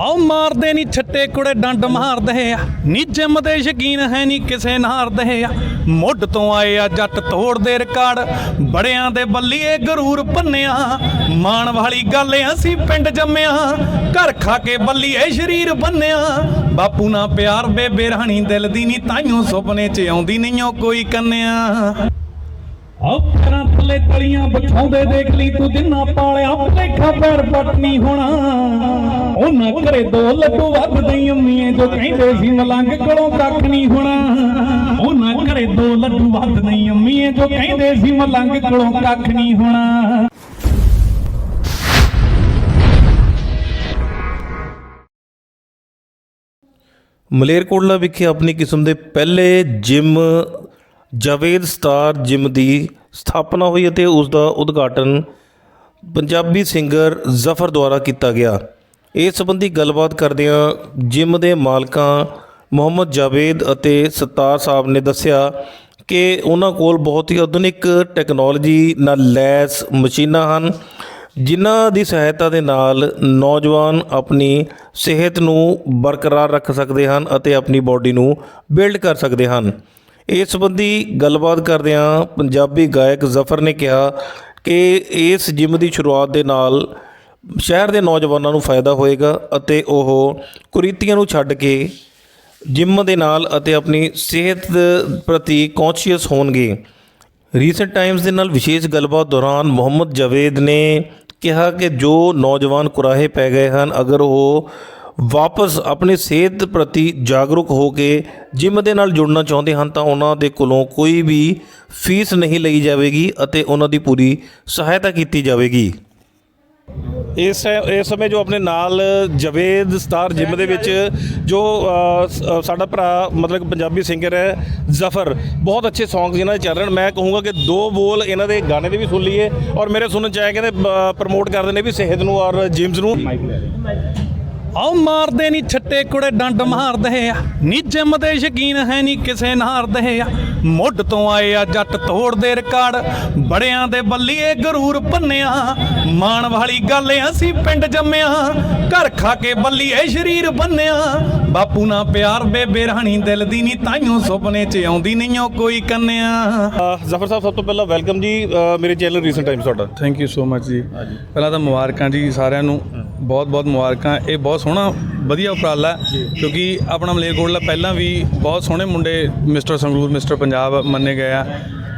ਆਉ ਮਾਰਦੇ ਨਹੀਂ ਛੱਟੇ ਕੁੜੇ ਡੰਡ ਮਾਰਦੇ ਆ। ਨੀ ਜਿੰਮ ਦੇ ਸ਼ਕੀਨ ਹੈ ਨਹੀਂ ਕਿਸੇ ਨਾਰਦੇ ਆ। ਮੁੱਢ ਤੋਂ ਆਏ ਆ ਜੱਟ ਤੋੜਦੇ ਰਿਕਾਰਡ। ਬੜਿਆਂ ਦੇ ਬੱਲੀਏ ਗਰੂਰ ਭੰਨਿਆ ਮਾਣ ਵਾਲੀ ਗੱਲ ਐ ਅਸੀਂ ਪਿੰਡ ਜੰਮਿਆ। ਘਰ ਖਾ ਕੇ ਬੱਲੀਏ ਸ਼ਰੀਰ ਬੰਨਿਆ। ਬਾਪੂ ਨਾਲ ਪਿਆਰ ਬੇਬੇ ਰਾਣੀ, ਦਿਲ ਦੀ ਨਹੀਂ ਤਾਈਓ ਸੁਪਨੇ 'ਚ ਆਉਂਦੀ ਨਹੀਂ ਓ ਕੋਈ ਕੰਨਿਆ। ਆਪਣਾ ਥੱਲੇ ਤਲੀਆਂ ਵਿਛਾਉਂਦੇ ਦੇਖ ਲਈ ਤੂੰ ਜਿੰਨਾ ਪਾਲਿਆ ਭਲੇਖਾ ਪੈਰ ਪਟਨੀ ਹੋਣਾ। ਉਹਨਾਂ ਘਰੇ ਦੋ ਲੱਡੂ ਅੰਮੀਏ ਜੋ ਕਹਿੰਦੇ ਸੀ, ਮਲੰਗ ਕੋਲੋਂ ਕੱਖ ਨਹੀਂ ਹੋਣਾ। ਉਹਨਾਂ ਘਰੇ ਦੋ ਲੱਡੂ ਅੰਮੀਏ ਜੋ ਕਹਿੰਦੇ ਸੀ, ਮਲੰਗ ਕੋਲੋਂ ਕੱਖ ਨਹੀਂ ਹੋਣਾ। ਮਲੇਰਕੋਟਲਾ ਵਿਖੇ ਆਪਣੀ ਕਿਸਮ ਦੇ ਪਹਿਲੇ ਜਿਮ ਜਾਵੇਦ ਸਟਾਰ ਜਿਮ ਦੀ ਸਥਾਪਨਾ ਹੋਈ ਅਤੇ ਉਸ ਦਾ ਉਦਘਾਟਨ ਪੰਜਾਬੀ ਸਿੰਗਰ ਜ਼ਫਰ ਦੁਆਰਾ ਕੀਤਾ ਗਿਆ। ਇਸ ਸੰਬੰਧੀ ਗੱਲਬਾਤ ਕਰਦਿਆਂ ਜਿਮ ਦੇ ਮਾਲਕਾਂ ਮੁਹੰਮਦ ਜਾਵੇਦ ਅਤੇ ਸਤਾਰ ਸਾਹਿਬ ਨੇ ਦੱਸਿਆ ਕਿ ਉਹਨਾਂ ਕੋਲ ਬਹੁਤ ਹੀ ਆਧੁਨਿਕ ਟੈਕਨੋਲੋਜੀ ਨਾਲ ਲੈਸ ਮਸ਼ੀਨਾਂ ਹਨ, ਜਿਨ੍ਹਾਂ ਦੀ ਸਹਾਇਤਾ ਦੇ ਨਾਲ ਨੌਜਵਾਨ ਆਪਣੀ ਸਿਹਤ ਨੂੰ ਬਰਕਰਾਰ ਰੱਖ ਸਕਦੇ ਹਨ ਅਤੇ ਆਪਣੀ ਬਾਡੀ ਨੂੰ ਬਿਲਡ ਕਰ ਸਕਦੇ ਹਨ। ਇਸ ਸੰਬੰਧੀ ਗੱਲਬਾਤ ਕਰਦਿਆਂ ਪੰਜਾਬੀ ਗਾਇਕ ਜ਼ਫਰ ਨੇ ਕਿਹਾ ਕਿ ਇਸ ਜਿਮ ਦੀ ਸ਼ੁਰੂਆਤ ਦੇ ਨਾਲ ਸ਼ਹਿਰ ਦੇ ਨੌਜਵਾਨਾਂ ਨੂੰ ਫਾਇਦਾ ਹੋਏਗਾ ਅਤੇ ਉਹ ਕੁਰੀਤੀਆਂ ਨੂੰ ਛੱਡ ਕੇ ਜਿਮ ਦੇ ਨਾਲ ਅਤੇ ਆਪਣੀ ਸਿਹਤ ਪ੍ਰਤੀ ਕੌਨਸ਼ੀਅਸ ਹੋਣਗੇ। ਰੀਸੈਂਟ ਟਾਈਮਸ ਦੇ ਨਾਲ ਵਿਸ਼ੇਸ਼ ਗੱਲਬਾਤ ਦੌਰਾਨ ਮੁਹੰਮਦ ਜਾਵੇਦ ਨੇ ਕਿਹਾ ਕਿ ਜੋ ਨੌਜਵਾਨ ਕੁਰਾਹੇ ਪੈ ਗਏ ਹਨ, ਅਗਰ ਉਹ ਵਾਪਸ ਆਪਣੀ ਸਿਹਤ ਪ੍ਰਤੀ ਜਾਗਰੂਕ ਹੋ ਕੇ ਜਿਮ ਦੇ ਨਾਲ ਜੁੜਨਾ ਚਾਹੁੰਦੇ ਹਨ ਤਾਂ ਉਹਨਾਂ ਦੇ ਕੋਲੋਂ ਕੋਈ ਵੀ ਫੀਸ ਨਹੀਂ ਲਈ ਜਾਵੇਗੀ ਅਤੇ ਉਹਨਾਂ ਦੀ ਪੂਰੀ ਸਹਾਇਤਾ ਕੀਤੀ ਜਾਵੇਗੀ। ਇਸ ਇਸ ਸਮੇਂ ਜੋ ਆਪਣੇ ਨਾਲ ਜਵੇਦ ਸਟਾਰ ਜਿਮ ਦੇ ਵਿੱਚ ਜੋ ਸਾਡਾ ਭਰਾ ਮਤਲਬ ਪੰਜਾਬੀ ਸਿੰਗਰ ਹੈ, ਜ਼ਫਰ, ਬਹੁਤ ਅੱਛੇ ਸੌਂਗਸ ਇਹਨਾਂ ਦੇ ਚੱਲ ਰਹੇ ਨੇ। ਮੈਂ ਕਹੂੰਗਾ ਕਿ ਦੋ ਬੋਲ ਇਹਨਾਂ ਦੇ ਗਾਣੇ ਦੇ ਵੀ ਸੁਣ ਲਈਏ ਔਰ ਮੇਰੇ ਸੁਣਨ ਚ ਆਇਆ ਕਹਿੰਦੇ ਪ੍ਰਮੋਟ ਕਰਦੇ ਨੇ ਵੀ ਸਿਹਤ ਨੂੰ ਔਰ ਜਿਮਸ ਨੂੰ। ਆਉ ਮਾਰਦੇ ਨਹੀਂ ਛੱਟੇ ਕੁੜੇ ਡੰਡ ਮਾਰਦੇ ਆ। ਨੀ ਜਿੰਮ ਦੇ ਸ਼ਕੀਨ ਹੈ ਨਹੀਂ ਕਿਸੇ ਨਾਰਦੇ ਆ। ਮੁੱਢ ਤੋਂ ਆਏ ਆ ਜੱਟ ਤੋੜਦੇ ਰਿਕਾਰਡ। ਬੜਿਆਂ ਦੇ ਬੱਲੀਏ ਗਰੂਰ ਭੰਨਿਆ। ਮਾਣ ਵਾਲੀ ਗੱਲ ਅਸੀਂ ਪਿੰਡ ਜੰਮਿਆ। ਘਰ ਖਾ ਕੇ ਬੱਲੀਏ ਸ਼ਰੀਰ ਬੰਨਿਆ। ਬਾਪੂ ਨਾਲ ਪਿਆਰ ਬੇਬੇ ਰਾਣੀ ਦਿਲ ਦੀ ਨਹੀਂ ਤਾਈਓ ਸੁਪਨੇ 'ਚ ਆਉਂਦੀ ਨਹੀਂ ਓ ਕੋਈ ਕੰਨਿਆ। ਜ਼ਫਰ ਸਾਹਿਬ ਸਭ ਤੋਂ ਪਹਿਲਾਂ ਵੈਲਕਮ ਜੀ। ਮੇਰੇ ਚੈਨਲ ਰੀਸੈਂਟ ਟਾਈਮਸ ਤੁਹਾਡਾ। ਥੈਂਕ ਯੂ ਸੋ ਮਚ ਜੀ। ਪਹਿਲਾਂ ਤਾਂ ਮੁਬਾਰਕਾਂ ਜੀ ਸਾਰਿਆਂ ਨੂੰ। ਬਹੁਤ ਬਹੁਤ ਮੁਬਾਰਕਾਂ। ਇਹ ਬਹੁਤ ਸੋਹਣਾ ਵਧੀਆ ਉਪਰਾਲਾ ਕਿਉਂਕਿ ਆਪਣਾ ਮਲੇਰਕੋਟਲਾ ਪਹਿਲਾਂ ਵੀ ਬਹੁਤ ਸੋਹਣੇ ਮੁੰਡੇ ਮਿਸਟਰ ਸੰਗਰੂਰ ਮਿਸਟਰ ਪੰਜਾਬ ਮੰਨੇ ਗਏ ਆ।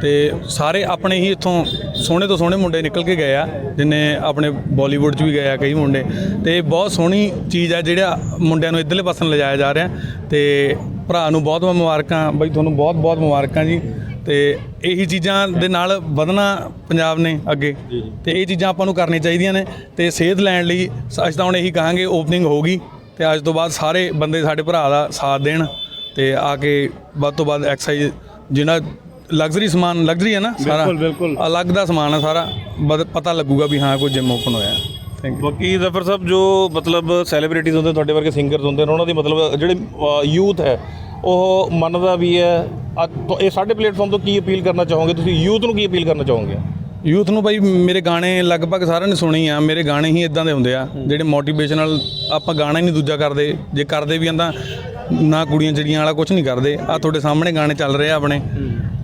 ਤੇ ਸਾਰੇ ਆਪਣੇ ਹੀ ਇੱਥੋਂ ਸੋਹਣੇ ਤੋਂ ਸੋਹਣੇ ਮੁੰਡੇ ਨਿਕਲ ਕੇ ਗਏ ਆ ਜਿਨੇ ਆਪਣੇ ਬਾਲੀਵੁੱਡ 'ਚ ਵੀ ਗਏ ਆ ਕਈ ਮੁੰਡੇ। ਤੇ ਇਹ ਬਹੁਤ ਸੋਹਣੀ ਚੀਜ਼ ਆ ਜਿਹੜਾ ਮੁੰਡਿਆਂ ਨੂੰ ਇਧਰਲੇ ਪਾਸੇ ਲਿਜਾਇਆ ਜਾ ਰਿਹਾ। ਤੇ ਭਰਾ ਨੂੰ ਬਹੁਤ ਬਹੁਤ ਮੁਬਾਰਕਾਂ। ਬਾਈ ਤੁਹਾਨੂੰ ਬਹੁਤ ਬਹੁਤ ਮੁਬਾਰਕਾਂ ਜੀ। ਤੇ ਇਹੀ ਚੀਜ਼ਾਂ ਦੇ ਨਾਲ ਵਧਣਾ ਪੰਜਾਬ ਨੇ ਅੱਗੇ। ਤੇ ਇਹ ਚੀਜ਼ਾਂ ਆਪਾਂ ਨੂੰ ਕਰਨੀਆਂ ਚਾਹੀਦੀਆਂ ਨੇ ਤੇ ਸਿਹਤ ਲੈਣ ਲਈ ਅਸੀਂ ਤਾਂ ਹੁਣ ਇਹੀ ਕਹਾਂਗੇ ਓਪਨਿੰਗ ਹੋਊਗੀ ਤੇ ਅੱਜ ਤੋਂ ਬਾਅਦ ਸਾਰੇ ਬੰਦੇ ਸਾਡੇ ਭਰਾ ਦਾ ਸਾਥ ਦੇਣ ਤੇ ਆ ਕੇ ਵੱਧ ਤੋਂ ਵੱਧ ਐਕਸਰਸਾਈਜ਼ ਜਿਹੜਾ ਲਗਜ਼ਰੀ ਸਮਾਨ ਲਗਜ਼ਰੀ ਹੈ ਨਾ ਸਾਰਾ। ਬਿਲਕੁਲ। ਅਲੱਗ ਦਾ ਸਮਾਨ ਹੈ ਸਾਰਾ। ਪਤਾ ਲੱਗੂਗਾ ਵੀ ਹਾਂ ਕੋਈ ਜਿਮ ਓਪਨ ਹੋਇਆ। ਥੈਂਕ ਯੂ ਬਾਕੀ ਜ਼ਫਰ ਸਾਹਿਬ ਜੋ ਮਤਲਬ ਸੈਲੀਬ੍ਰਿਟੀਜ਼ ਹੁੰਦੇ ਤੁਹਾਡੇ ਵਰਗੇ ਸਿੰਗਰਸ ਹੁੰਦੇ ਨੇ ਉਹਨਾਂ ਦੀ ਮਤਲਬ ਜਿਹੜੇ ਯੂਥ ਹੈ ਉਹ ਮੰਨਦਾ ਵੀ ਹੈ ਅੱਜ ਇਹ ਸਾਡੇ ਪਲੇਟਫਾਰਮ ਤੋਂ ਕੀ ਅਪੀਲ ਕਰਨਾ ਚਾਹੋਗੇ? ਤੁਸੀਂ ਯੂਥ ਨੂੰ ਕੀ ਅਪੀਲ ਕਰਨਾ ਚਾਹੋਗੇ? ਯੂਥ ਨੂੰ ਬਾਈ, ਮੇਰੇ ਗਾਣੇ ਲਗਭਗ ਸਾਰਿਆਂ ਨੇ ਸੁਣੇ ਆ। ਮੇਰੇ ਗਾਣੇ ਹੀ ਇਦਾਂ ਦੇ ਹੁੰਦੇ ਆ, ਜਿਹੜੇ ਮੋਟੀਵੇਸ਼ਨਲ ਆਪਾਂ ਗਾਣਾ ਹੀ ਨਹੀਂ ਦੂਜਾ ਕਰਦੇ। ਜੇ ਕਰਦੇ ਵੀ ਆਂਦਾ ਨਾ ਕੁੜੀਆਂ ਚਿੜੀਆਂ ਵਾਲਾ ਕੁਝ ਨਹੀਂ ਕਰਦੇ। ਆ ਤੁਹਾਡੇ ਸਾਹਮਣੇ ਗਾਣੇ ਚੱਲ ਰਹੇ ਆ ਆਪਣੇ।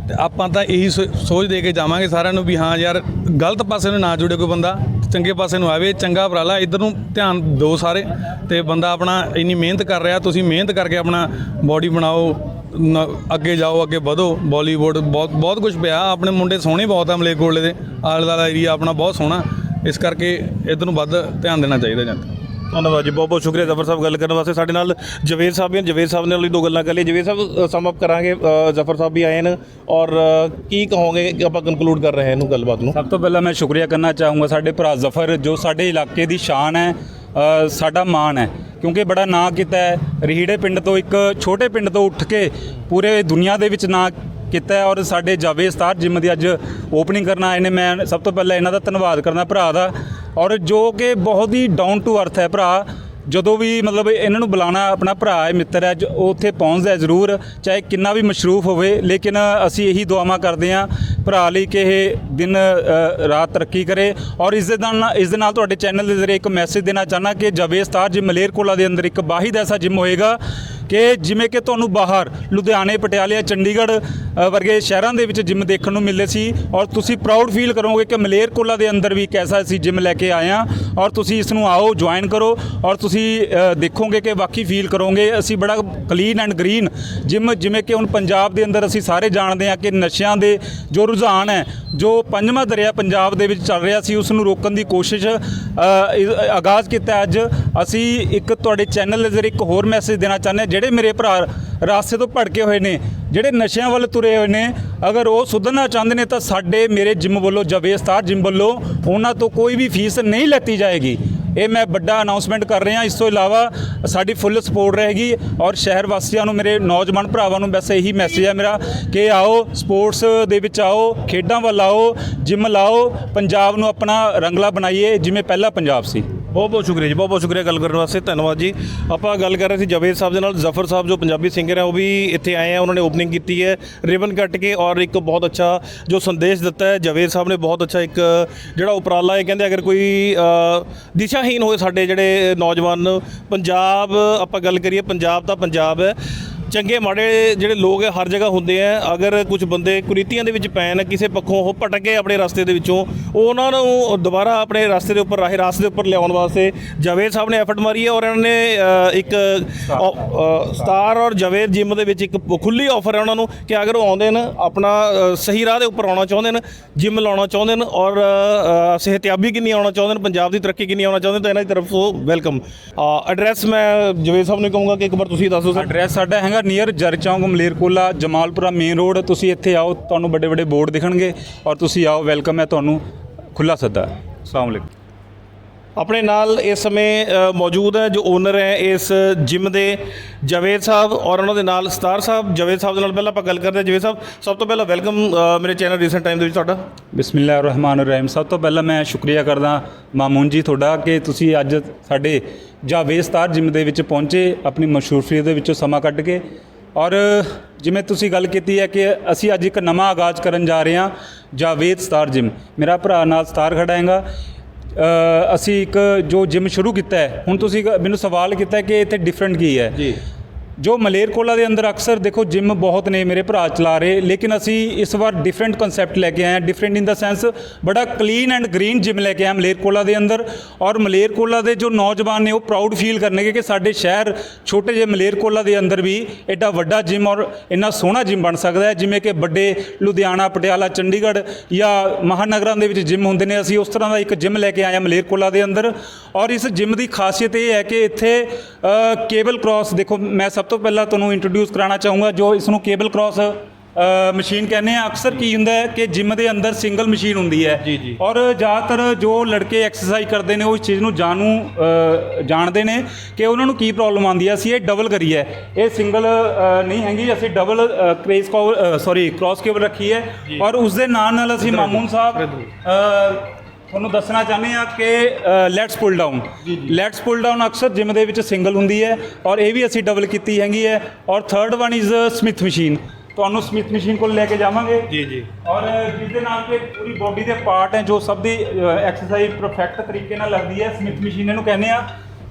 ਤੇ ਆਪਾਂ ਤਾਂ ਇਹੀ ਸੋ- ਸੋਚ ਦੇ ਕੇ ਜਾਵਾਂਗੇ ਸਾਰਿਆਂ ਨੂੰ ਵੀ ਹਾਂ ਯਾਰ, ਗਲਤ ਪਾਸੇ ਨੂੰ ਨਾ ਜੁੜੇ ਕੋਈ ਬੰਦਾ। ਚੰਗੇ ਪਾਸੇ ਨੂੰ ਆਵੇ, ਚੰਗਾ ਉਪਰਾਲਾ। ਇਧਰ ਨੂੰ ਧਿਆਨ ਦਿਓ ਸਾਰੇ। ਤੇ ਬੰਦਾ ਆਪਣਾ ਇੰਨੀ ਮਿਹਨਤ ਕਰ ਰਿਹਾ, ਤੁਸੀਂ ਮਿਹਨਤ ਕਰਕੇ ਆਪਣਾ ਬਾਡੀ ਬਣਾਓ। ਨ- ਅੱਗੇ ਜਾਓ ਅੱਗੇ ਵਧੋ। ਬਾਲੀਵੁੱਡ ਬਹੁਤ ਬਹੁਤ ਕੁਝ ਪਿਆ। ਆਪਣੇ ਮੁੰਡੇ ਸੋਹਣੇ ਬਹੁਤ ਆ ਮਲੇਰਕੋਟਲੇ ਦੇ। ਆਲੇ ਦੁਆਲਾ ਏਰੀਆ ਆਪਣਾ ਬਹੁਤ ਸੋਹਣਾ। ਇਸ ਕਰਕੇ ਇਧਰ ਨੂੰ ਵੱਧ ਧਿਆਨ ਦੇਣਾ ਚਾਹੀਦਾ ਜਨਤਾ ਧੰਨਵਾਦ ਜੀ ਬਹੁਤ ਬਹੁਤ ਸ਼ੁਕਰੀਆ ਜ਼ਫਰ ਸਾਹਿਬ ਗੱਲ ਕਰਨ ਵਾਸਤੇ। ਸਾਡੇ ਨਾਲ ਜਵੇਦ ਸਾਹਿਬ ਵੀ ਹਨ। ਜਵੇਦ ਸਾਹਿਬ ਨਾਲ ਵੀ ਦੋ ਗੱਲਾਂ ਕਰ ਲਈਏ ਜਵੇਦ ਸਾਹਿਬ ਸਮ ਅਪ ਕਰਾਂਗੇ। ਅ, ਜ਼ਫਰ ਸਾਹਿਬ ਵੀ ਆਏ ਨੇ ਔਰ ਅ, ਕੀ ਕਹੋਗੇ ਕਿ ਆਪਾਂ ਕੰਕਲੂਡ ਕਰ ਰਹੇ ਹਾਂ ਇਹਨੂੰ ਗੱਲਬਾਤ ਨੂੰ? ਸਭ ਤੋਂ ਪਹਿਲਾਂ ਮੈਂ ਸ਼ੁਕਰੀਆ ਕਰਨਾ ਚਾਹੂੰਗਾ ਸਾਡੇ ਭਰਾ ਜ਼ਫਰ ਜੋ ਸਾਡੇ ਇਲਾਕੇ ਦੀ ਸ਼ਾਨ ਹੈ ਅ, ਸਾਡਾ ਮਾਣ ਹੈ। ਕਿਉਂਕਿ ਬੜਾ ਨਾਂ ਕੀਤਾ ਹੈ। ਰਹੀੜੇ ਪਿੰਡ ਤੋਂ ਇੱਕ ਛੋਟੇ ਪਿੰਡ ਤੋਂ ਉੱਠ ਕੇ ਪੂਰੇ ਦੁਨੀਆ ਦੇ ਵਿੱਚ ਨਾਂ ਕੀਤਾ ਔਰ ਸਾਡੇ ਜਾਵੇ ਸਤਾਰ ਜਿਮ ਦੀ ਅੱਜ ਓਪਨਿੰਗ ਕਰਨ ਆਏ ਨੇ ਮੈਂ ਸਭ ਤੋਂ ਪਹਿਲਾਂ ਇਹਨਾਂ ਦਾ ਧੰਨਵਾਦ ਕਰਨਾ ਭਰਾ ਦਾ। ਔਰ ਜੋ ਕਿ ਬਹੁਤ ਹੀ ਡਾਊਨ ਟੂ ਅਰਥ ਹੈ ਭਰਾ। ਜਦੋਂ ਵੀ ਮਤਲਬ ਇਹਨਾਂ ਨੂੰ ਬੁਲਾਣਾ ਆਪਣਾ ਭਰਾ ਹੈ, ਮਿੱਤਰ ਹੈ, ਜੋ- ਉਹ ਉੱਥੇ ਪਹੁੰਚਦਾ ਜ਼ਰੂਰ, ਚਾਹੇ ਕਿੰਨਾ ਵੀ ਮਸ਼ਰੂਫ ਹੋਵੇ, ਲੇਕਿਨ ਅਸੀਂ ਇਹੀ ਦੁਆਵਾਂ ਕਰਦੇ ਹਾਂ, ਭਰਾ ਲਈ ਕਿ ਇਹ ਦਿਨ ਰਾਤ ਤਰੱਕੀ ਕਰੇ ਔਰ ਇਸ ਦੇ ਨਾਲ ਇਸ ਦੇ ਨਾਲ ਤੁਹਾਡੇ ਚੈਨਲ ਦੇ ਜ਼ਰੀਏ ਇੱਕ ਮੈਸੇਜ ਦੇਣਾ ਚਾਹਨਾ ਕਿ ਜਵੇਸਤਾਰ ਜਿਮ ਮਲੇਰਕੋਲਾ ਦੇ ਅੰਦਰ ਇੱਕ ਵਾਹਿਦ ਐਸਾ ਜਿਮ ਹੋਏਗਾ ਕਿ ਜਿਵੇਂ ਕਿ ਤੁਹਾਨੂੰ ਬਾਹਰ ਲੁਧਿਆਣੇ, ਪਟਿਆਲੇ, ਚੰਡੀਗੜ੍ਹ ਵਰਗੇ ਸ਼ਹਿਰਾਂ ਦੇ ਵਿੱਚ ਜਿਮ ਦੇਖਣ ਨੂੰ ਮਿਲੇ ਸੀ ਔਰ ਤੁਸੀਂ ਪ੍ਰਾਊਡ ਫੀਲ ਕਰੋਗੇ ਕਿ ਮਲੇਰਕੋਲਾ ਦੇ ਅੰਦਰ ਵੀ ਕੈਸਾ ਐਸਾ ਅਸੀਂ ਜਿਮ ਲੈ ਕੇ ਆਏ ਹਾਂ ਔਰ ਤੁਸੀਂ ਇਸ ਨੂੰ ਆਓ ਜੁਆਇਨ ਕਰੋ ਔਰ ਤੁਸੀਂ ਦੇਖੋਗੇ ਕਿ ਵਾਕਈ ਫੀਲ ਕਰੋਗੇ। ਅਸੀਂ ਬੜਾ ਕਲੀਨ ਐਂਡ ਗ੍ਰੀਨ ਜਿਮ ਜਿਵੇਂ ਕਿ ਹੁਣ ਪੰਜਾਬ ਦੇ ਅੰਦਰ ਅਸੀਂ ਸਾਰੇ ਜਾਣਦੇ ਹਾਂ ਕਿ ਨਸ਼ਿਆਂ ਦੇ ਜੋ ਰੁਝਾਨ ਹੈ, ਜੋ ਪੰਜਵਾਂ ਦਰਿਆ ਪੰਜਾਬ ਦੇ ਵਿੱਚ ਚੱਲ ਰਿਹਾ ਸੀ, ਉਸ ਨੂੰ ਰੋਕਣ ਦੀ ਕੋਸ਼ਿਸ਼ ਆਗਾਜ਼ ਕੀਤਾ ਅੱਜ ਅਸੀਂ ਇੱਕ ਤੁਹਾਡੇ ਚੈਨਲ ਦੇ ਜ਼ਰੀਏ ਇੱਕ ਹੋਰ ਮੈਸੇਜ ਦੇਣਾ ਚਾਹੁੰਦੇ ਹਾਂ ਜਿਹੜੇ ਮੇਰੇ ਭਰਾ ਰਾਸਤੇ ਤੋਂ ਭੜਕੇ ਹੋਏ ਨੇ, ਜਿਹੜੇ ਨਸ਼ਿਆਂ ਵੱਲ ਤੁਰੇ ਹੋਏ ਨੇ, ਅਗਰ ਉਹ ਸੁਧਰਨਾ ਚਾਹੁੰਦੇ ਨੇ ਤਾਂ ਸਾਡੇ ਮੇਰੇ ਜਿਮ ਵੱਲੋਂ ਜਵੇਸਤਾਰ ਜਿਮ ਵੱਲੋਂ ਉਹਨਾਂ ਤੋਂ ਕੋਈ ਵੀ ਫੀਸ ਨਹੀਂ ਲੈਤੀ ਜਾਏਗੀ। ਇਹ ਮੈਂ ਵੱਡਾ ਅਨਾਉਂਸਮੈਂਟ ਕਰ ਰਿਹਾ, ਇਸ ਤੋਂ ਇਲਾਵਾ ਸਾਡੀ ਫੁੱਲ ਸਪੋਰਟ ਰਹੇਗੀ ਔਰ ਸ਼ਹਿਰ ਵਾਸੀਆਂ ਨੂੰ, ਮੇਰੇ ਨੌਜਵਾਨ ਭਰਾਵਾਂ ਨੂੰ ਬਸ ਇਹੀ ਮੈਸੇਜ ਹੈ ਮੇਰਾ ਕਿ ਆਓ ਸਪੋਰਟਸ ਦੇ ਵਿੱਚ ਆਓ, ਖੇਡਾਂ ਵੱਲ ਆਓ ਜਿਮ ਲਾਓ, ਪੰਜਾਬ ਨੂੰ ਆਪਣਾ ਰੰਗਲਾ ਬਣਾਈਏ, ਜਿਵੇਂ ਪਹਿਲਾ ਪੰਜਾਬ ਸੀ। ਬਹੁਤ ਬਹੁਤ ਸ਼ੁਕਰੀਆ ਜੀ, ਬਹੁਤ ਬਹੁਤ ਸ਼ੁਕਰੀਆ ਗੱਲ ਕਰਨ ਵਾਸਤੇ, ਧੰਨਵਾਦ ਜੀ। ਆਪਾਂ ਗੱਲ ਕਰ ਰਹੇ ਸੀ ਜਵੇਦ ਸਾਹਿਬ ਦੇ ਨਾਲ, ਜ਼ਫਰ ਸਾਹਿਬ ਜੋ ਪੰਜਾਬੀ ਸਿੰਗਰ ਹੈ, ਉਹ ਵੀ ਇੱਥੇ ਆਏ ਆ, ਉਹਨਾਂ ਨੇ ਓਪਨਿੰਗ ਕੀਤੀ ਹੈ ਰਿਬਨ ਕੱਟ ਕੇ ਔਰ ਇੱਕ ਬਹੁਤ ਅੱਛਾ ਜੋ ਸੰਦੇਸ਼ ਦਿੱਤਾ ਹੈ ਜਵੇਦ ਸਾਹਿਬ ਨੇ ਬਹੁਤ ਅੱਛਾ ਇੱਕ ਜਿਹੜਾ ਉਪਰਾਲਾ ਹੈ, ਕਹਿੰਦੇ ਅਗਰ ਕੋਈ ਦਿਸ਼ਾਹੀਨ ਹੋਏ ਸਾਡੇ ਜਿਹੜੇ ਨੌਜਵਾਨ ਪੰਜਾਬ, ਆਪਾਂ ਗੱਲ ਕਰੀਏ ਪੰਜਾਬ ਤਾਂ ਪੰਜਾਬ ਹੈ ਚੰਗੇ ਮਾੜੇ ਜਿਹੜੇ ਲੋਕ ਹੈ ਹਰ ਜਗ੍ਹਾ ਹੁੰਦੇ ਆ। ਅਗਰ ਕੁਝ ਬੰਦੇ ਕੁਰੀਤੀਆਂ ਦੇ ਵਿੱਚ ਪੈਣ ਕਿਸੇ ਪੱਖੋਂ ਉਹ ਭਟਕ ਗਏ ਆਪਣੇ ਰਸਤੇ ਦੇ ਵਿੱਚੋਂ ਉਹ ਉਹਨਾਂ ਨੂੰ ਦੁਬਾਰਾ ਆਪਣੇ ਰਸਤੇ ਦੇ ਉੱਪਰ ਰਾਹੇ ਰਾਸਤੇ ਦੇ ਉੱਪਰ ਲਿਆਉਣ ਵਾਸਤੇ ਜਵੇਦ ਸਾਹਿਬ ਨੇ ਐਫਰਟ ਮਾਰੀ ਹੈ ਔਰ ਇਹਨਾਂ ਨੇ ਇੱਕ ਸਟਾਰ ਔਰ ਜਵੇਦ ਜਿਮ ਦੇ ਵਿੱਚ ਇੱਕ ਖੁੱਲੀ ਆਫਰ ਹੈ ਉਹਨਾਂ ਨੂੰ ਕਿ ਅਗਰ ਉਹ ਆਉਂਦੇ ਨੇ ਆਪਣਾ ਸਹੀ ਰਾਹ ਦੇ ਉੱਪਰ ਆਉਣਾ ਚਾਹੁੰਦੇ ਨੇ ਜਿਮ ਲਾਉਣਾ ਚਾਹੁੰਦੇ ਨੇ ਔਰ ਸਿਹਤਯਾਬੀ ਕਿੰਨੀ ਆਉਣਾ ਚਾਹੁੰਦੇ ਨੇ ਪੰਜਾਬ ਦੀ ਤਰੱਕੀ ਕਿੰਨੀ ਆਉਣਾ ਚਾਹੁੰਦੇ ਨੇ ਤਾਂ ਇਹਨਾਂ ਦੀ ਤਰਫ ਤੋਂ ਵੈਲਕਮ ਐਡਰੈਸ ਮੈਂ ਜਵੇਦ ਸਾਹਿਬ ਨੂੰ ਕਹੂੰਗਾ ਕਿ ਇੱਕ ਵਾਰ ਤੁਸੀਂ ਦੱਸੋ ਸਰ ਐਡਰੈਸ ਸਾਡਾ ਹੈਗਾ ਨੀਅਰ ਜਰ ਚੌਂਕ, ਮਲੇਰਕੋਲਾ, ਜਮਾਲਪੁਰਾ ਮੇਨ ਰੋਡ ਤੁਸੀਂ ਇੱਥੇ ਆਓ, ਤੁਹਾਨੂੰ ਵੱਡੇ ਵੱਡੇ ਬੋਰਡ ਦਿਖਣਗੇ ਔਰ ਤੁਸੀਂ ਆਓ ਵੈਲਕਮ ਹੈ ਤੁਹਾਨੂੰ ਖੁੱਲਾ ਸੱਦਾ। ਹੈ ਅਸਲਾਮ ਵਾਲੇਕੁਮ ਆਪਣੇ ਨਾਲ ਇਸ ਸਮੇਂ ਮੌਜੂਦ ਹੈ ਜੋ ਓਨਰ ਹੈ ਇਸ ਜਿਮ ਦੇ ਜਵੇਦ ਸਾਹਿਬ ਔਰ ਉਹਨਾਂ ਦੇ ਨਾਲ ਸਤਾਰ ਸਾਹਿਬ, ਜਵੇਦ ਸਾਹਿਬ ਦੇ ਨਾਲ ਪਹਿਲਾਂ ਆਪਾਂ ਗੱਲ ਕਰਦੇ ਹਾਂ। ਜਵੇਦ ਸਾਹਿਬ, ਸਭ ਤੋਂ ਪਹਿਲਾਂ ਵੈਲਕਮ ਮੇਰੇ ਚੈਨਲ ਰੀਸੈਂਟ ਟਾਈਮ ਦੇ ਵਿੱਚ ਤੁਹਾਡਾ। ਬਿਸਮਿਲ੍ਲਾਹਿਰ ਰਹਿਮਾਨਿਰ ਰਹੀਮ ਸਭ ਤੋਂ ਪਹਿਲਾਂ ਮੈਂ ਸ਼ੁਕਰੀਆ ਕਰਦਾ ਮਾਮੂਨ ਜੀ ਤੁਹਾਡਾ ਕਿ ਤੁਸੀਂ ਅੱਜ ਸਾਡੇ ਜਾਵੇਦ ਸਤਾਰ ਜਿਮ ਦੇ ਵਿੱਚ ਪਹੁੰਚੇ, ਆਪਣੀ ਮਸ਼ਹੂਰੀਅਤ ਦੇ ਵਿੱਚੋਂ ਸਮਾਂ ਕੱਢ ਕੇ। ਔਰ ਜਿਵੇਂ ਤੁਸੀਂ ਗੱਲ ਕੀਤੀ ਹੈ ਕਿ ਅਸੀਂ ਅੱਜ ਇੱਕ ਨਵਾਂ ਆਗਾਜ਼ ਕਰਨ ਜਾ ਰਹੇ ਹਾਂ, ਜਾਵੇਦ ਸਤਾਰ ਜਿਮ ਮੇਰਾ ਭਰਾ ਨਾਲ ਸਤਾਰ ਖੜਾ ਹੈਗਾ। ਅਸੀਂ ਇੱਕ ਜੋ ਜਿਮ ਸ਼ੁਰੂ ਕੀਤਾ ਹੈ, ਹੁਣ ਤੁਸੀਂ ਕ- ਮੈਨੂੰ ਸਵਾਲ ਕੀਤਾ ਕਿ ਇੱਥੇ ਡਿਫਰੈਂਟ ਕੀ ਹੈ? ਜੀ। ਜੋ ਮਲੇਰਕੋਲਾ ਦੇ ਅੰਦਰ ਅਕਸਰ ਦੇਖੋ ਜਿਮ ਬਹੁਤ ਨੇ ਮੇਰੇ ਭਰਾ ਚਲਾ ਰਹੇ, ਲੇਕਿਨ ਅਸੀਂ ਇਸ ਵਾਰ ਡਿਫਰੈਂਟ ਕਨਸੈਪਟ ਲੈ ਕੇ ਆਏ ਹਾਂ ਡਿਫਰੈਂਟ ਇਨ ਦਾ ਸੈਂਸ ਬੜਾ ਕਲੀਨ ਐਂਡ ਗ੍ਰੀਨ ਜਿਮ ਲੈ ਕੇ ਆਏ ਹਾਂ ਮਲੇਰਕੋਲਾ ਦੇ ਅੰਦਰ ਔਰ ਮਲੇਰਕੋਲਾ ਦੇ ਜੋ ਨੌਜਵਾਨ ਨੇ ਉਹ ਪ੍ਰਾਊਡ ਫੀਲ ਕਰਨਗੇ ਕਿ ਸਾਡੇ ਸ਼ਹਿਰ ਛੋਟੇ ਜਿਹੇ ਮਲੇਰਕੋਲਾ ਦੇ ਅੰਦਰ ਵੀ ਐਡਾ ਵੱਡਾ ਜਿਮ ਔਰ ਇੰਨਾ ਸੋਹਣਾ ਜਿਮ ਬਣ ਸਕਦਾ ਹੈ, ਜਿਵੇਂ ਕਿ ਵੱਡੇ ਲੁਧਿਆਣਾ, ਪਟਿਆਲਾ, ਚੰਡੀਗੜ੍ਹ ਜਾਂ ਮਹਾਨਗਰਾਂ ਦੇ ਵਿੱਚ ਜਿਮ ਹੁੰਦੇ ਨੇ, ਅਸੀਂ ਉਸ ਤਰ੍ਹਾਂ ਦਾ ਇੱਕ ਜਿਮ ਲੈ ਕੇ ਆਏ ਹਾਂ ਮਲੇਰਕੋਲਾ ਦੇ ਅੰਦਰ ਔਰ ਇਸ ਜਿਮ ਦੀ ਖਾਸੀਅਤ ਇਹ ਹੈ ਕਿ ਇੱਥੇ ਕੇਬਲ ਕ੍ਰਾਸ ਦੇਖੋ, ਮੈਂ ਸਭ ਤੋਂ ਪਹਿਲਾਂ ਤੁਹਾਨੂੰ ਇੰਟਰੋਡਿਊਸ ਕਰਾਉਣਾ ਚਾਹੂੰਗਾ ਜੋ ਇਸ ਨੂੰ ਕੇਬਲ ਕ੍ਰਾਸ ਮਸ਼ੀਨ ਕਹਿੰਦੇ ਆ। ਅਕਸਰ ਕੀ ਹੁੰਦਾ ਹੈ ਕਿ ਜਿਮ ਦੇ ਅੰਦਰ ਸਿੰਗਲ ਮਸ਼ੀਨ ਹੁੰਦੀ ਹੈ। ਔਰ ਜ਼ਿਆਦਾਤਰ ਜੋ ਲੜਕੇ ਐਕਸਰਸਾਈਜ਼ ਕਰਦੇ ਨੇ ਉਹ ਇਸ ਚੀਜ਼ ਨੂੰ ਜਾਣੂ ਜਾਣਦੇ ਨੇ ਕਿ ਉਹਨਾਂ ਨੂੰ ਕੀ ਪ੍ਰੋਬਲਮ ਆਉਂਦੀ ਹੈ। ਅਸੀਂ ਇਹ ਡਬਲ ਕਰੀ ਹੈ ਇਹ ਸਿੰਗਲ ਨਹੀਂ ਹੈਗੀ ਅਸੀਂ double cress sorry cross cable ਰੱਖੀ ਹੈ। ਔਰ ਉਸ ਦੇ ਨਾਲ ਨਾਲ ਅਸੀਂ ਮਾਮੂਨ ਸਾਹਿਬ ਤੁਹਾਨੂੰ ਦੱਸਣਾ ਚਾਹੁੰਦੇ ਆ ਕਿ lats pull down lats pull down ਅਕਸਰ ਜਿਮ ਦੇ ਵਿੱਚ ਸਿੰਗਲ ਹੁੰਦੀ ਹੈ ਔਰ ਇਹ ਵੀ ਅਸੀਂ ਡਬਲ ਕੀਤੀ ਹੈਗੀ ਹੈ ਔਰ third one is smith machine ਤੁਹਾਨੂੰ ਸਮਿਥ ਮਸ਼ੀਨ ਕੋਲ ਲੈ ਕੇ ਜਾਵਾਂਗੇ। ਜੀ ਜੀ। ਔਰ ਜਿਸ ਦੇ ਨਾਲ ਕਿ ਪੂਰੀ ਬੋਡੀ ਦੇ ਪਾਰਟ ਹੈ ਜੋ ਸਭ ਦੀ ਐਕਸਰਸਾਈਜ਼ ਪਰਫੈਕਟ ਤਰੀਕੇ ਨਾਲ ਲੱਗਦੀ ਹੈ ਸਮਿਥ ਮਸ਼ੀਨ ਇਹਨੂੰ ਕਹਿੰਦੇ ਆ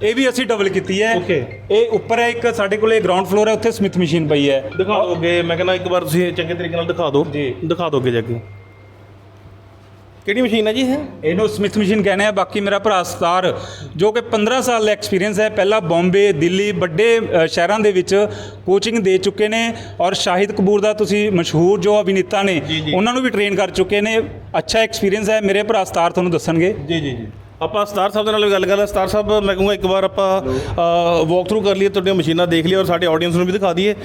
ਇਹ ਵੀ ਅਸੀਂ ਡਬਲ ਕੀਤੀ ਹੈ। Okay. ਇਹ ਉੱਪਰ ਹੈ ਇੱਕ ਸਾਡੇ ਕੋਲੇ ਗਰਾਊਂਡ ਫਲੋਰ ਹੈ ਉੱਥੇ ਸਮਿਥ ਮਸ਼ੀਨ ਪਈ ਹੈ। ਦਿਖਾ ਦਿਓ ਅੱਗੇ ਮੈਂ ਕਹਿੰਦਾ ਇੱਕ ਵਾਰ ਤੁਸੀਂ ਚੰਗੇ ਤਰੀਕੇ ਨਾਲ ਦਿਖਾ ਦਿਓ। ਜੀ। ਦਿਖਾ ਦਿਓ ਅੱਗੇ ਜਾ ਕੇ। ਕਿਹੜੀ ਮਸ਼ੀਨ ਹੈ ਜੀ ਇਹ? ਇਹਨੂੰ ਸਮਿਥ ਮਸ਼ੀਨ ਕਹਿੰਦੇ ਆ। ਬਾਕੀ ਮੇਰਾ ਭਰਾ ਸਤਾਰ ਜੋ ਕਿ 15 ਸਾਲ ਦਾ ਐਕਸਪੀਰੀਅੰਸ ਹੈ। ਪਹਿਲਾਂ ਬੰਬੇ ਦਿੱਲੀ ਵੱਡੇ ਸ਼ਹਿਰਾਂ ਦੇ ਵਿੱਚ ਕੋਚਿੰਗ ਦੇ ਚੁੱਕੇ ਨੇ ਔਰ ਸ਼ਾਹਿਦ ਕਪੂਰ ਦਾ ਤੁਸੀਂ ਮਸ਼ਹੂਰ ਜੋ ਅਭਿਨੇਤਾ ਨੇ। ਉਹਨਾਂ ਨੂੰ ਵੀ ਟ੍ਰੇਨ ਕਰ ਚੁੱਕੇ ਨੇ। ਅੱਛਾ ਐਕਸਪੀਰੀਅੰਸ ਹੈ। ਮੇਰੇ ਭਰਾ ਸਤਾਰ ਤੁਹਾਨੂੰ ਦੱਸਣਗੇ। ਜੀ ਜੀ ਜੀ। ਆਪਾਂ ਸਤਾਰ ਸਾਹਿਬ ਦੇ ਨਾਲ ਵੀ ਗੱਲ ਕਰ ਲਾਂ। ਸਤਾਰ ਸਾਹਿਬ ਮੈਂ ਕਹੂੰਗਾ ਇੱਕ ਵਾਰ ਆਪਾਂ ਵਾਕ ਥਰੂ ਕਰ ਲਈਏ। ਤੁਹਾਡੀਆਂ ਮਸ਼ੀਨਾਂ ਦੇਖ ਲਈਏ ਔਰ ਸਾਡੇ ਆਡੀਅנס ਨੂੰ ਵੀ ਦਿਖਾ ਦਈਏ।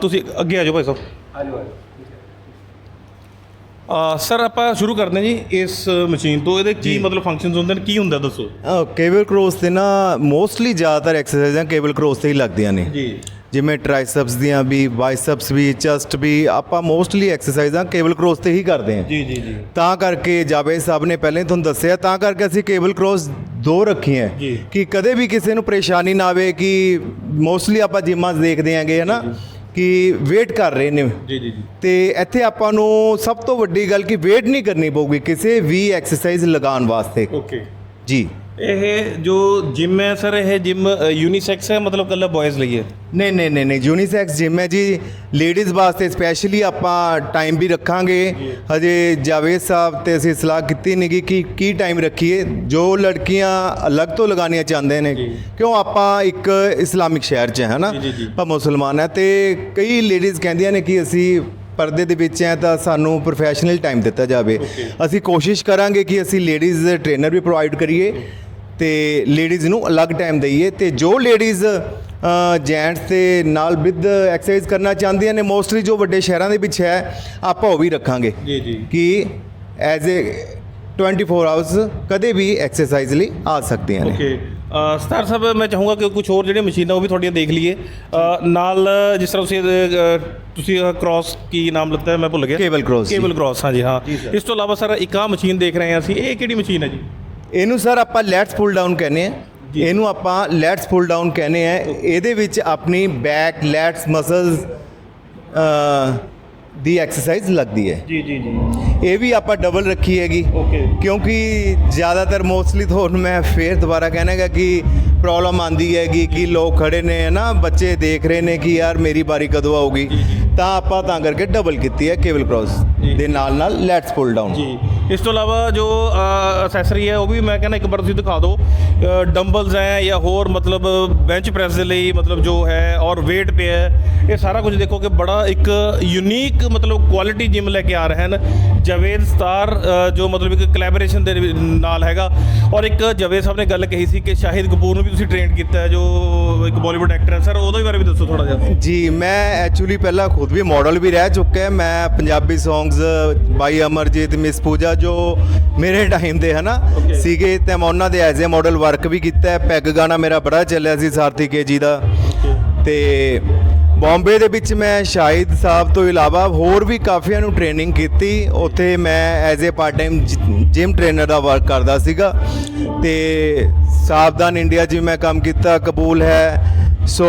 ਤੁਸੀਂ ਅੱਗੇ ਆ ਜਾਓ ਭਾਈ ਸਾਹਿਬ। ਅ, ਸਰ ਆਪਾਂ ਸ਼ੁਰੂ ਕਰਦੇ ਜੀ ਇਸ ਮਸ਼ੀਨ ਤੋਂ। ਇਹਦੇ ਕੀ ਮਤਲਬ ਫੰਕਸ਼ਨਸ ਹੁੰਦੇ ਨੇ? ਕੀ ਹੁੰਦਾ ਦੱਸੋ? ਕੇਬਲ ਕ੍ਰੋਸ ਤੇ ਨਾ ਮੋਸਟਲੀ ਜ਼ਿਆਦਾਤਰ ਐਕਸਰਸਾਈਜ਼ਾਂ ਕੇਬਲ ਕ੍ਰੋਸ ਤੇ ਹੀ ਲੱਗਦੀਆਂ ਨੇ। ਜੀ। ਜਿਵੇਂ ਟ੍ਰਾਈਸੈਪਸ ਦੀਆਂ ਵੀ ਬਾਈਸੈਪਸ ਵੀ ਚੈਸਟ ਵੀ ਆਪਾਂ ਮੋਸਟਲੀ ਐਕਸਰਸਾਈਜ਼ਾਂ ਕੇਬਲ ਕ੍ਰੋਸ ਤੇ ਹੀ ਕਰਦੇ ਹਾਂ। ਜੀ ਜੀ ਜੀ। ਤਾਂ ਕਰਕੇ ਜਾਵੇਦ ਸਾਹਿਬ ਨੇ ਪਹਿਲਾਂ ਤੁਹਾਨੂੰ ਦੱਸਿਆ ਤਾਂ ਕਰਕੇ ਅਸੀਂ ਕੇਬਲ ਕ੍ਰੋਸ ਦੋ ਰੱਖੀਆਂ। ਕਿ ਕਦੇ ਵੀ ਕਿਸੇ ਨੂੰ ਪਰੇਸ਼ਾਨੀ ਨਾ ਆਵੇ ਕਿ ਮੋਸਟਲੀ ਆਪਾਂ ਜਿਮਾਂ ਦੇਖਦੇ ਆਂਗੇ ਹਨਾ ਕਿ ਵੇਟ ਕਰ ਰਹੇ ਨੇ। ਜੀ ਜੀ ਜੀ। ਤੇ ਇੱਥੇ ਆਪਾਂ ਨੂੰ ਸਭ ਤੋਂ ਵੱਡੀ ਗੱਲ ਕਿ ਵੇਟ ਨਹੀਂ ਕਰਨੀ ਪਊਗੀ ਕਿਸੇ ਵੀ ਐਕਸਰਸਾਈਜ਼ ਲਗਾਉਣ ਵਾਸਤੇ। ਓਕੇ ਜੀ। ਇਹ ਜੋ ਜਿਮ ਹੈ ਸਰ ਇਹ ਜਿਮ ਯੂਨੀਸੈਕਸ ਹੈ ਮਤਲਬ ਕੱਲਾ ਬॉयਜ਼ ਲਈ ਹੈ? ਨਹੀਂ ਨਹੀਂ ਨਹੀਂ ਨਹੀਂ ਯੂਨੀਸੈਕਸ ਜਿਮ ਹੈ ਜੀ। ਲੇਡੀਜ਼ ਵਾਸਤੇ ਸਪੈਸ਼ਲੀ ਆਪਾਂ ਟਾਈਮ ਵੀ ਰੱਖਾਂਗੇ। ਹਜੇ ਜਾਵੇਦ ਸਾਹਿਬ ਤੇ ਅਸੀਂ ਸਲਾਹ ਕੀਤੀ ਨਹੀਂ ਕਿ ਕੀ ਟਾਈਮ ਰੱਖੀਏ। ਜੋ ਲੜਕੀਆਂ ਅਲੱਗ ਤੋਂ ਲਗਾਉਣੀਆਂ ਚਾਹੁੰਦੇ ਨੇ ਕਿਉਂ ਆਪਾਂ ਇੱਕ ਇਸਲਾਮਿਕ ਸ਼ਹਿਰ 'ਚ ਹੈ ਨਾ। ਆਪਾਂ ਮੁਸਲਮਾਨ ਹੈ ਤੇ ਕਈ ਲੇਡੀਜ਼ ਕਹਿੰਦੀਆਂ ਨੇ ਕਿ ਅਸੀਂ ਪਰਦੇ ਦੇ ਵਿੱਚ ਹੈ ਤਾਂ ਸਾਨੂੰ ਪ੍ਰੋਫੈਸ਼ਨਲ ਟਾਈਮ ਦਿੱਤਾ ਜਾਵੇ। ਅਸੀਂ ਕੋਸ਼ਿਸ਼ ਕਰਾਂਗੇ ਕਿ ਅਸੀਂ ਲੇਡੀਜ਼ ਟ੍ਰੇਨਰ ਵੀ ਪ੍ਰੋਵਾਈਡ ਕਰੀਏ। ਤੇ ਲੇਡੀਜ਼ ਨੂੰ ਅਲੱਗ ਟਾਈਮ ਦਈਏ ਤੇ ਜੋ ਲੇਡੀਜ਼ ਜੈਂਟਸ ਦੇ ਨਾਲ ਵਿਦ ਐਕਸਰਸਾਈਜ਼ ਕਰਨਾ ਚਾਹੁੰਦੀਆਂ ਨੇ ਮੋਸਟਲੀ ਜੋ ਵੱਡੇ ਸ਼ਹਿਰਾਂ ਦੇ ਵਿੱਚ ਹੈ ਆਪਾਂ ਉਹ ਵੀ ਰੱਖਾਂਗੇ ਜੀ, ਜੀ। ਕਿ ਐਜ਼ ਏ 24 ਆਵਰਸ ਕਦੇ ਵੀ ਐਕਸਰਸਾਈਜ਼ ਲਈ ਆ ਸਕਦੀਆਂ ਨੇ। ਓਕੇ ਸਤਾਰ ਸਾਹਿਬ ਮੈਂ ਚਾਹੂੰਗਾ ਕਿ ਕੁਝ ਹੋਰ ਜਿਹੜੇ ਮਸ਼ੀਨਾਂ ਉਹ ਵੀ ਤੁਹਾਡੀਆਂ ਦੇਖ ਲਈਏ। ਅ, ਨਾਲ ਜਿਸ ਤਰ੍ਹਾਂ ਤੁਸੀਂ ਅ, ਤੁਸੀਂ ਕ੍ਰਾਸ ਕੀ ਨਾਮ ਲੱਤਾ ਹੈ ਮੈਂ ਭੁੱਲ ਗਿਆ। Cross, ਜੀ। ਕੇਬਲ ਕ੍ਰਾਸ ਹਾਂ। ਜੀ ਹਾਂ ਇਸ ਤੋਂ ਇਲਾਵਾ ਸਰ ਇੱਕ ਆ ਮਸ਼ੀਨ ਦੇਖ ਰਹੇ ਹਾਂ ਅਸੀਂ। ਇਹ ਕਿਹੜੀ ਮਸ਼ੀਨ ਹੈ ਜੀ? ਇਹਨੂੰ ਸਰ ਆਪਾਂ ਲੈਟਸ ਪੁੱਲ ਡਾਊਨ ਕਹਿੰਦੇ ਆ। ਇਹਨੂੰ ਆਪਾਂ ਲੈਟਸ ਪੁੱਲ ਡਾਊਨ ਕਹਿੰਦੇ ਆ। ਇਹਦੇ ਵਿੱਚ ਆਪਣੀ ਬੈਕ ਲੈਟਸ ਮਸਲਸ ਦੀ ਐਕਸਰਸਾਈਜ਼ ਲੱਗਦੀ ਹੈ। ਜੀ ਜੀ ਜੀ। ਇਹ ਵੀ ਆਪਾਂ ਡਬਲ ਰੱਖੀ ਹੈਗੀ। Okay. ਕਿਉਂਕਿ ਜ਼ਿਆਦਾਤਰ ਮੋਸਟਲੀ ਤੁਹਾਨੂੰ ਮੈਂ ਫੇਰ ਦੁਬਾਰਾ ਕਹਿਣਾਗਾ ਕਿ ਪ੍ਰੋਬਲਮ ਆਂਦੀ ਹੈਗੀ ਕਿ ਲੋਕ ਖੜੇ ਨੇ ਨਾ ਬੱਚੇ ਦੇਖ ਰਹੇ ਨੇ ਕਿ ਯਾਰ ਮੇਰੀ ਵਾਰੀ ਕਦੋਂ ਆਊਗੀ। ਤਾਂ ਆਪਾਂ ਤਾਂ ਕਰਕੇ ਡਬਲ ਕੀਤੀ ਹੈ ਕੇਬਲ ਕ੍ਰਾਸ ਦੇ ਨਾਲ ਨਾਲ ਲੈਟਸ ਪੁੱਲ ਡਾਊਨ ਜੀ। ਇਸ ਤੋਂ ਇਲਾਵਾ ਜੋ ਅਸੈਸਰੀ ਹੈ ਉਹ ਵੀ ਮੈਂ ਕਹਿੰਦਾ ਇੱਕ ਵਾਰ ਤੁਸੀਂ ਦਿਖਾ ਦਿਓ। ਡੰਬਲਸ ਹੈ ਜਾਂ ਹੋਰ ਮਤਲਬ ਬੈਂਚ ਪ੍ਰੈਸ ਦੇ ਲਈ ਮਤਲਬ ਜੋ ਹੈ ਔਰ weight ਪਿਆ ਹੈ ਇਹ ਸਾਰਾ ਕੁਝ ਦੇਖੋ ਕਿ ਬੜਾ ਇੱਕ ਯੂਨੀਕ ਮਤਲਬ ਕੁਆਲਿਟੀ ਜਿਮ ਲੈ ਕੇ ਆ ਰਹੇ ਹਨ। ਜਵੇਦ ਸਤਾਰ ਜੋ ਮਤਲਬ ਇੱਕ ਕੋਲੈਬੋਰੇਸ਼ਨ ਦੇ ਨਾਲ ਹੈਗਾ। ਔਰ ਇੱਕ ਜਵੇਦ ਸਾਹਿਬ ਨੇ ਗੱਲ ਕਹੀ ਸੀ ਕਿ ਸ਼ਾਹਿਦ ਕਪੂਰ ਨੂੰ ਵੀ ਤੁਸੀਂ ਟ੍ਰੇਨ ਕੀਤਾ ਹੈ ਜੋ ਇੱਕ ਬਾਲੀਵੁੱਡ ਐਕਟਰ ਹੈ। ਸਰ ਉਹਦੇ ਬਾਰੇ ਵੀ ਦੱਸੋ ਥੋੜਾ ਜਿਹਾ। ਜੀ ਮੈਂ ਐਕਚੁਅਲੀ ਪਹਿਲਾਂ ਖੁਦ ਵੀ ਮਾਡਲ ਵੀ ਰਹਿ ਚੁੱਕਾ ਮੈਂ Punjabi songs by Amarjeet Miss Pooja ਜੋ ਮੇਰੇ ਟਾਈਮ ਦੇ ਹਨਾ ਸੀਗੇ ਤੇ ਮੈਂ ਉਹਨਾਂ ਦੇ ਐਜ਼ ਅ ਮਾਡਲ ਵਰਕ ਵੀ ਕੀਤਾ ਹੈ। ਪੈਗ ਗਾਣਾ ਮੇਰਾ ਬੜਾ ਚੱਲਿਆ ਸੀ ਸਾਰਥੀ ਕੇ ਜੀ ਦਾ। ਤੇ ਬੰਬੇ ਦੇ ਵਿੱਚ ਮੈਂ ਸ਼ਾਹਿਦ ਸਾਹਿਬ ਤੋਂ ਇਲਾਵਾ ਹੋਰ ਵੀ ਕਾਫੀਆਂ ਨੂੰ ਟ੍ਰੇਨਿੰਗ ਕੀਤੀ। ਉੱਥੇ ਮੈਂ as a part time gym trainer the work ਕਰਦਾ ਸੀਗਾ। ਤੇ ਸਾਵਧਾਨ ਇੰਡੀਆ 'ਚ ਵੀ ਮੈਂ ਕੰਮ ਕੀਤਾ ਕਬੂਲ ਹੈ। ਸੋ